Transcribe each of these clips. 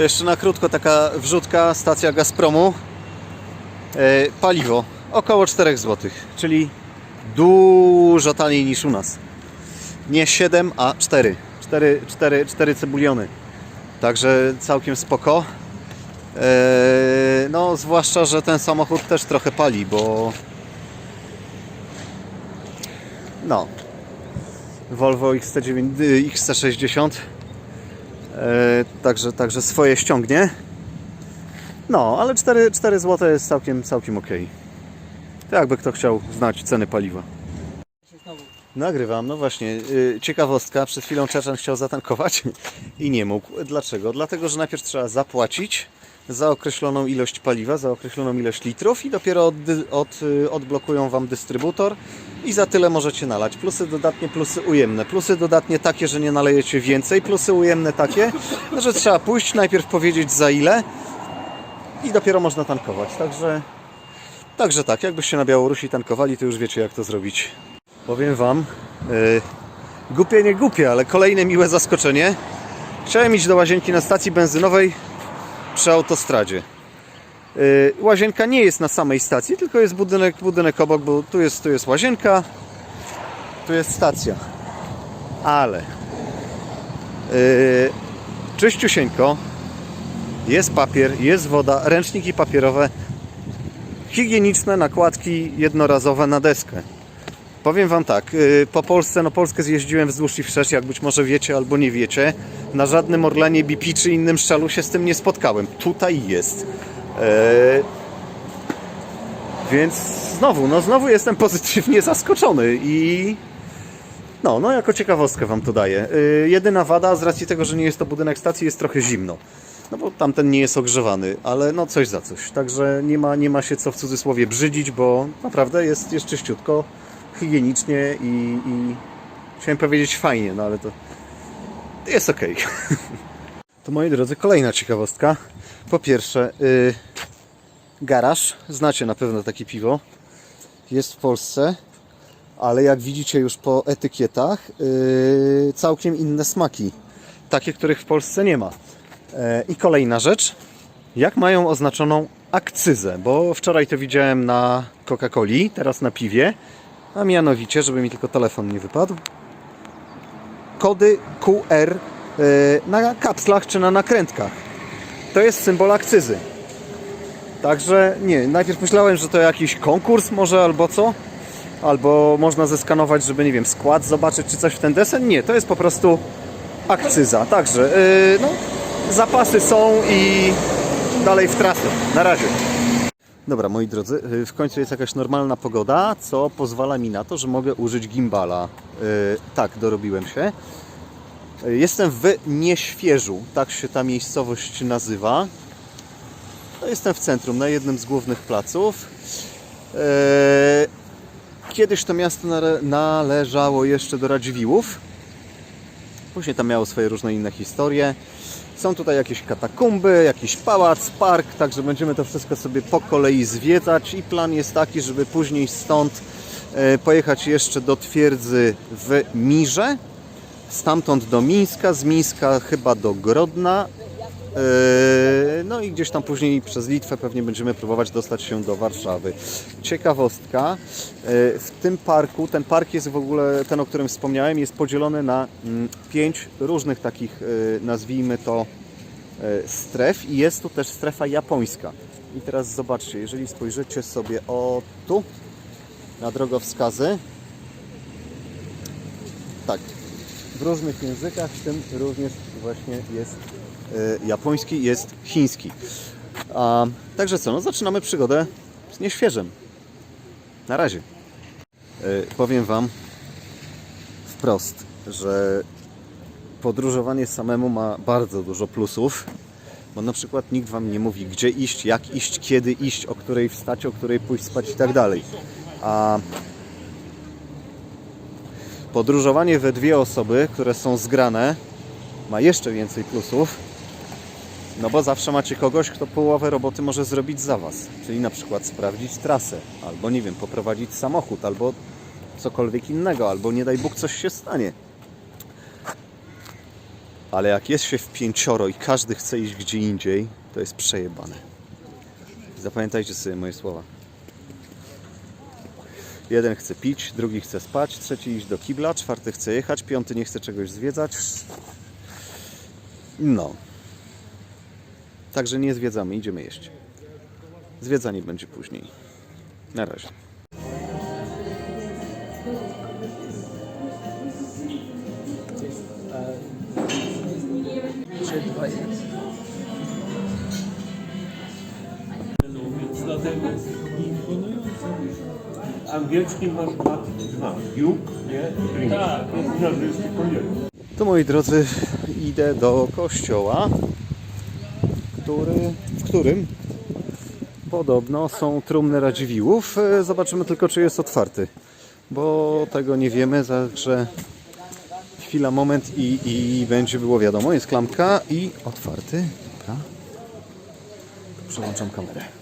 To jeszcze na krótko taka wrzutka, stacja Gazpromu. E, paliwo około 4 zł, czyli dużo taniej niż u nas. Nie 7, a 4. 4, 4, 4 cebuliony. Także całkiem spoko. E, no, zwłaszcza, że ten samochód też trochę pali, bo no Volvo XC9, y, XC60 e, także, także swoje ściągnie no, ale 4, 4 zł jest całkiem, całkiem ok to jakby kto chciał znać ceny paliwa Nagrywam, no właśnie. y, Ciekawostka, przed chwilą Czeczen chciał zatankować i nie mógł. Dlaczego? Dlatego, że najpierw trzeba zapłacić za określoną ilość paliwa, za określoną ilość litrów i dopiero od, od, y, odblokują Wam dystrybutor i za tyle możecie nalać. Plusy dodatnie, plusy ujemne. Plusy dodatnie takie, że nie nalejecie więcej, plusy ujemne takie, że trzeba pójść, najpierw powiedzieć za ile i dopiero można tankować. Także, także tak, jakbyście na Białorusi tankowali, to już wiecie jak to zrobić. Powiem Wam, yy, głupie nie głupie, ale kolejne miłe zaskoczenie. Chciałem iść do łazienki na stacji benzynowej przy autostradzie. Yy, łazienka nie jest na samej stacji, tylko jest budynek, budynek obok, bo tu jest, tu jest łazienka, tu jest stacja. Ale yy, czyściusieńko, jest papier, jest woda, ręczniki papierowe, higieniczne nakładki jednorazowe na deskę. Powiem Wam tak, yy, po Polsce, no Polskę zjeździłem wzdłuż i wszerz, jak być może wiecie albo nie wiecie. Na żadnym Orlenie BP czy innym szczalu się z tym nie spotkałem. Tutaj jest. Yy, więc znowu, no znowu jestem pozytywnie zaskoczony i no, no jako ciekawostkę Wam to daję. Yy, jedyna wada z racji tego, że nie jest to budynek stacji, jest trochę zimno. No bo tamten nie jest ogrzewany, ale no coś za coś. Także nie ma, nie ma się co w cudzysłowie brzydzić, bo naprawdę jest, jest czyściutko, higienicznie i, i chciałem powiedzieć fajnie, no ale to jest ok. To moi drodzy, kolejna ciekawostka. Po pierwsze, yy, garaż. Znacie na pewno takie piwo. Jest w Polsce, ale jak widzicie już po etykietach, yy, całkiem inne smaki. Takie, których w Polsce nie ma. E, I kolejna rzecz, jak mają oznaczoną akcyzę, bo wczoraj to widziałem na Coca-Coli, teraz na piwie, a mianowicie, żeby mi tylko telefon nie wypadł, kody QR e, na kapslach czy na nakrętkach. To jest symbol akcyzy. Także nie, najpierw myślałem, że to jakiś konkurs może albo co, albo można zeskanować, żeby nie wiem, skład zobaczyć czy coś w ten desen. Nie, to jest po prostu akcyza. Także yy, no, zapasy są i dalej w trasę. Na razie. Dobra, moi drodzy, yy, w końcu jest jakaś normalna pogoda, co pozwala mi na to, że mogę użyć gimbala. Yy, tak, dorobiłem się. Yy, Jestem w Nieświeżu, tak się ta miejscowość nazywa. No, jestem w centrum, na jednym z głównych placów. Yy, Kiedyś to miasto nale- należało jeszcze do Radziwiłłów. Później tam miało swoje różne inne historie. Są tutaj jakieś katakumby, jakiś pałac, park, także będziemy to wszystko sobie po kolei zwiedzać i plan jest taki, żeby później stąd e, pojechać jeszcze do twierdzy w Mirze, stamtąd do Mińska, z Mińska chyba do Grodna, no i gdzieś tam później przez Litwę pewnie będziemy próbować dostać się do Warszawy. Ciekawostka, e, w tym parku, ten park jest w ogóle, ten o którym wspomniałem, jest podzielony na mm, pięć różnych takich, e, nazwijmy to, stref i jest tu też strefa japońska. I teraz zobaczcie, jeżeli spojrzycie sobie o tu, na drogowskazy, tak, w różnych językach, w tym również właśnie jest japoński, jest chiński. A, także co, no zaczynamy przygodę z nieświeżym. Na razie. E, powiem Wam wprost, że podróżowanie samemu ma bardzo dużo plusów, bo na przykład nikt Wam nie mówi, gdzie iść, jak iść, kiedy iść, o której wstać, o której pójść spać i tak dalej. A podróżowanie we dwie osoby, które są zgrane, ma jeszcze więcej plusów, no bo zawsze macie kogoś, kto połowę roboty może zrobić za Was. Czyli na przykład sprawdzić trasę, albo nie wiem, poprowadzić samochód, albo cokolwiek innego, albo nie daj Bóg coś się stanie. Ale jak jest się w pięcioro i każdy chce iść gdzie indziej, to jest przejebane. Zapamiętajcie sobie moje słowa. Jeden chce pić, drugi chce spać, trzeci iść do kibla, czwarty chce jechać, piąty nie chce czegoś zwiedzać. No. Także nie zwiedzamy, idziemy jeść. Zwiedzanie będzie później. Na razie. Dlatego imponujące. Angielski masz dwa, dwa. Juk, nie? Tak. To jest tylko jeden. To moi drodzy, idę do kościoła, który, w którym podobno są trumny Radziwiłłów. E, Zobaczymy tylko, czy jest otwarty, bo tego nie wiemy, także chwila, moment i, i będzie było wiadomo. Jest klamka i otwarty. Dobra. Przełączam kamerę.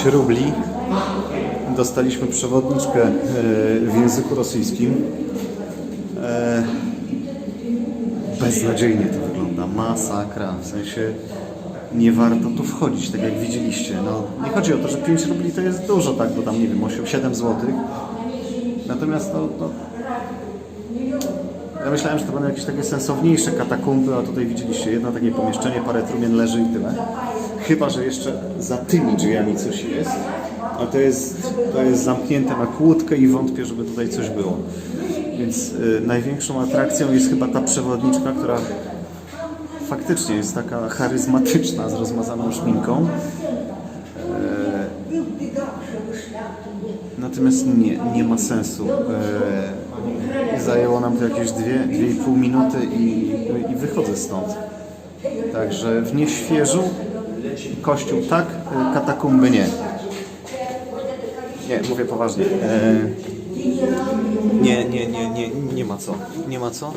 25 rubli dostaliśmy przewodniczkę e, w języku rosyjskim. E, beznadziejnie to wygląda, masakra, w sensie nie warto tu wchodzić, tak jak widzieliście. No, nie chodzi o to, że 5 rubli to jest dużo, tak, bo tam nie wiem, 7 zł. Natomiast to, no, ja myślałem, że to będą jakieś takie sensowniejsze katakumby, a tutaj widzieliście jedno takie pomieszczenie, parę trumien leży i tyle. Chyba, że jeszcze za tymi drzwiami coś jest, a to jest, to jest zamknięte na kłódkę i wątpię, żeby tutaj coś było. Więc y, największą atrakcją jest chyba ta przewodniczka, która faktycznie jest taka charyzmatyczna z rozmazaną szminką. E, Natomiast nie, nie ma sensu. E, zajęło nam to jakieś 2-2,5 minuty i, i wychodzę stąd. Także w nieświeżu kościół tak, e, katakumby nie. Nie, mówię poważnie. E, Nie, nie, nie, nie, nie ma co. Nie ma co.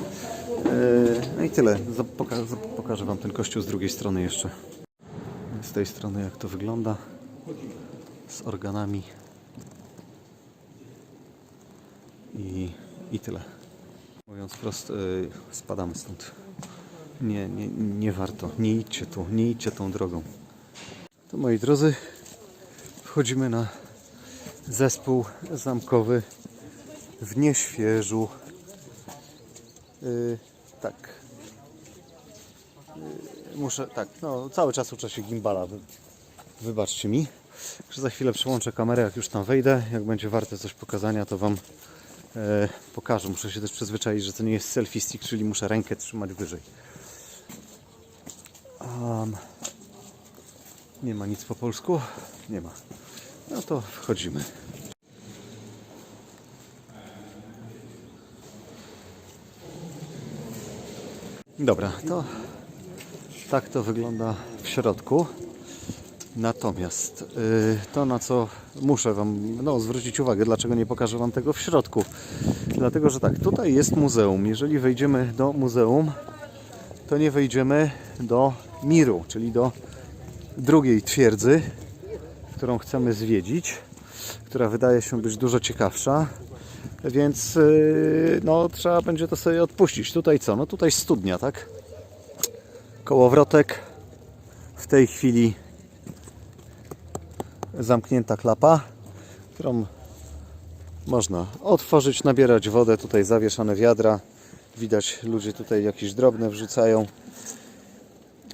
Yy, No i tyle. Poka pokażę Wam ten kościół z drugiej strony jeszcze. Z tej strony jak to wygląda. Z organami. I, i tyle. Mówiąc wprost, yy, spadamy stąd. Nie, nie, nie warto. Nie idźcie tu, nie idźcie tą drogą. To moi drodzy, wchodzimy na zespół zamkowy w Nieświeżu. Yy, tak. Yy, muszę, tak, no cały czas uczę się gimbala. Wy, wybaczcie mi. Że za chwilę przełączę kamerę, jak już tam wejdę. Jak będzie warte coś pokazania, to Wam e, pokażę. Muszę się też przyzwyczaić, że to nie jest selfie stick, czyli muszę rękę trzymać wyżej. Um, nie ma nic po polsku? Nie ma. No to wchodzimy. Dobra, to tak to wygląda w środku. Natomiast y, to, na co muszę Wam no, zwrócić uwagę, dlaczego nie pokażę Wam tego w środku. Dlatego, że tak, tutaj jest muzeum. Jeżeli wejdziemy do muzeum, to nie wejdziemy do Miru, czyli do drugiej twierdzy, którą chcemy zwiedzić, która wydaje się być dużo ciekawsza. Więc yy, no, trzeba będzie to sobie odpuścić. Tutaj co? No tutaj studnia, tak? Kołowrotek. W tej chwili zamknięta klapa, którą można otworzyć, nabierać wodę. Tutaj zawieszane wiadra. Widać, ludzie tutaj jakieś drobne wrzucają.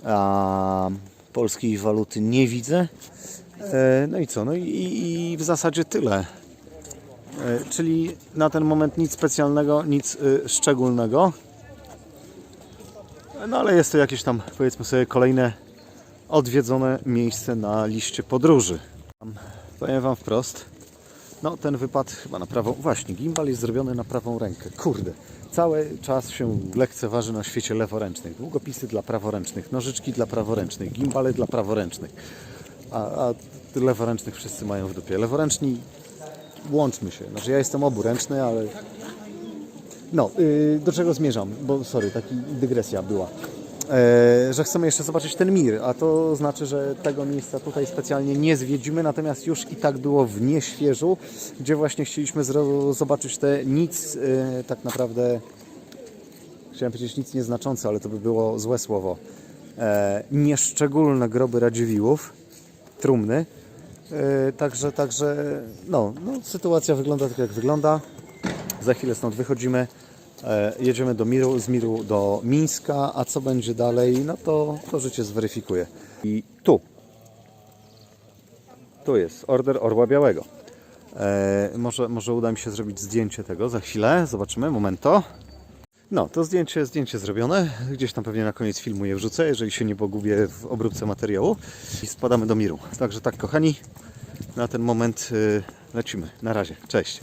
A polskiej waluty nie widzę. E, No i co? No i, i w zasadzie tyle. E, Czyli na ten moment nic specjalnego, nic y, szczególnego. No ale jest to jakieś tam, powiedzmy sobie, kolejne odwiedzone miejsce na liście podróży. Powiem Wam wprost, no ten wypad chyba na prawą, właśnie, gimbal jest zrobiony na prawą rękę. Kurde, cały czas się lekceważy na świecie leworęcznych. Długopisy dla praworęcznych, nożyczki dla praworęcznych, gimbale dla praworęcznych. A, a leworęcznych wszyscy mają w dupie. Leworęczni łączmy się. Znaczy ja jestem oburęczny, ale... No, yy, do czego zmierzam? Bo sorry, taki dygresja była. E, że chcemy jeszcze zobaczyć ten mir, a to znaczy, że tego miejsca tutaj specjalnie nie zwiedzimy, natomiast już i tak było w Nieświeżu, gdzie właśnie chcieliśmy zobaczyć te nic e, tak naprawdę, chciałem powiedzieć nic nieznaczące, ale to by było złe słowo, e, nieszczególne groby Radziwiłłów, trumny, Także, także no, no, sytuacja wygląda tak jak wygląda. Za chwilę stąd wychodzimy. E, jedziemy do Miru, z Miru do Mińska, a co będzie dalej, no to, to życie zweryfikuje. I tu, tu jest Order Orła Białego. E, może, może uda mi się zrobić zdjęcie tego za chwilę, zobaczymy, momento. No, to zdjęcie, zdjęcie zrobione. Gdzieś tam pewnie na koniec filmu je wrzucę, jeżeli się nie pogubię w obróbce materiału. I spadamy do Miru. Także tak, kochani, na ten moment y, lecimy. Na razie. Cześć.